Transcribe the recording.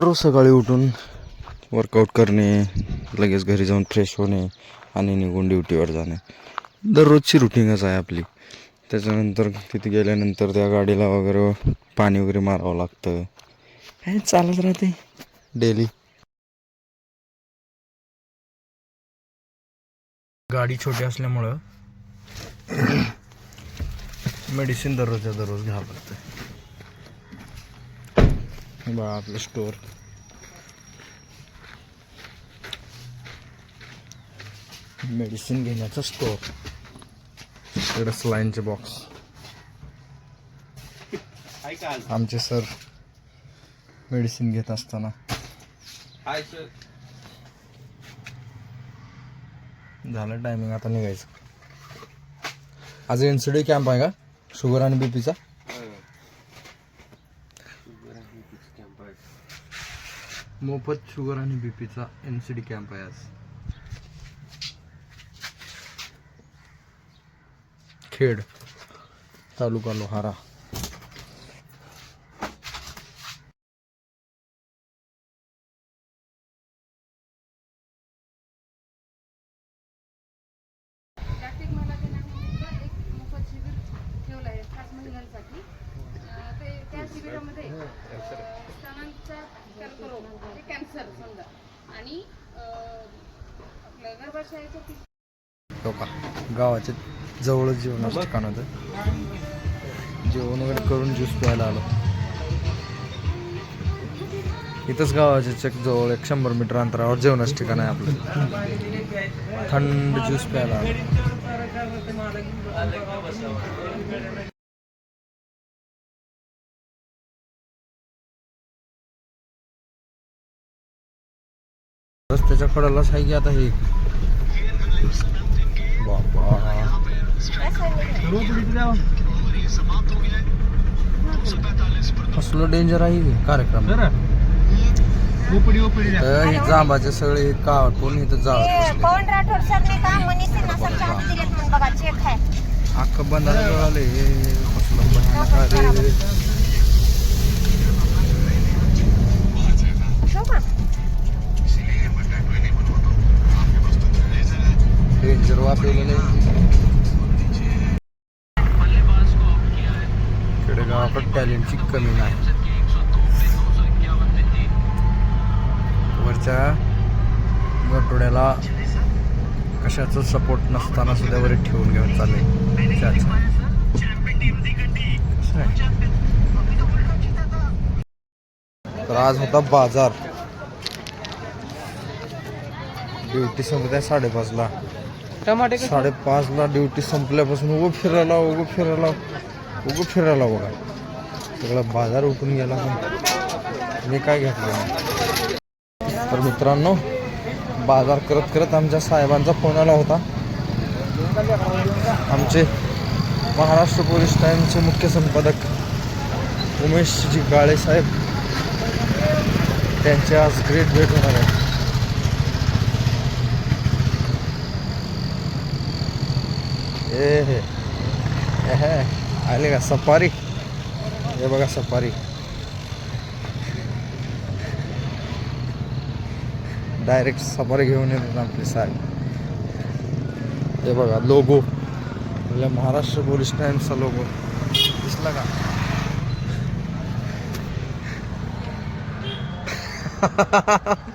रोज सकाळी उठून वर्कआउट करणे लगेच घरी जाऊन फ्रेश होणे आणि निघून ड्युटीवर जाणे. दररोजची रुटीनच आहे आपली. त्याच्यानंतर तिथे गेल्यानंतर त्या गाडीला वगैरे पाणी वगैरे मारावं लागतं. काय चालत राहते? डेली गाडी छोटी असल्यामुळं मेडिसिन दररोजच्या दररोज घ्यावं लागतं. हे बघा आपलं स्टोअर मेडिसिन घेण्याचं स्टोअर इकडे स्लाईनचे बॉक्स आमचे सर मेडिसिन घेत असताना. झालं टायमिंग आता निघायचं. आज एन सी डी कॅम्प आहे का? शुगर आणि बीपीचा मोफत शुगर आणि बी पीचा एन सी डी कॅम्प आहे आज. खेड तालुका लोहारा. ठेवलं आहे खास महिलांसाठी. त्या शिबिरामध्ये स्तनांचा कर्करोग म्हणजे कॅन्सर समजा. आणि हो का? गावाच्या जवळच जेवणाचं ठिकाण होतं जेवण वगैरे करून ज्यूस प्यायला आलो. इथंच गावाच्या चक जवळ एक शंभर मीटर अंतरावर जेवणाचं ठिकाण आहे आपलं. थंड ज्यूस प्यायला आलो. रस्त्याच्या कडेलाच आहे की आता हे? बाबा. कसलं डेंजर आहे हे कार्यक्रम? तर हे जांबाचे सगळे काटून इथं जाळत ते बसले पवन राठोड सरने का मनीषींना सब चाहून दिलेत म्हणून बघा चेक आहे अख्खं बंधारा जळाले कसलं भयानक आहे रे. ठेवू टॅलेंटची कमी नाही. वरच्या गटोड्याला कशाचा सपोर्ट नसताना सुद्धा वर ठेवून घेऊन चालेल. तर आज होता बाजार. ड्युटी समुदाय साडेपाचला. टमाटे साडेपाचला ड्युटी संपल्यापासून उगं फिरायला उगं फिरायला उगं फिरायला बघा. सगळा बाजार उठून गेला पण मी काय घेतलं नाही. तर मित्रांनो बाजार करत करत आमच्या साहेबांचा फोन आला होता. आमचे महाराष्ट्र पोलीस टाईमचे मुख्य संपादक उमेशजी काळे साहेब त्यांचे आज ग्रेट भेट होणार आहे. हे। सफारी। हे बघा सफारी। डायरेक्ट सफारी घेऊन येतात आपले साहेब हे बघा लोगो। आपल्या महाराष्ट्र पोलीस टाईमचा लोगो। दिसला का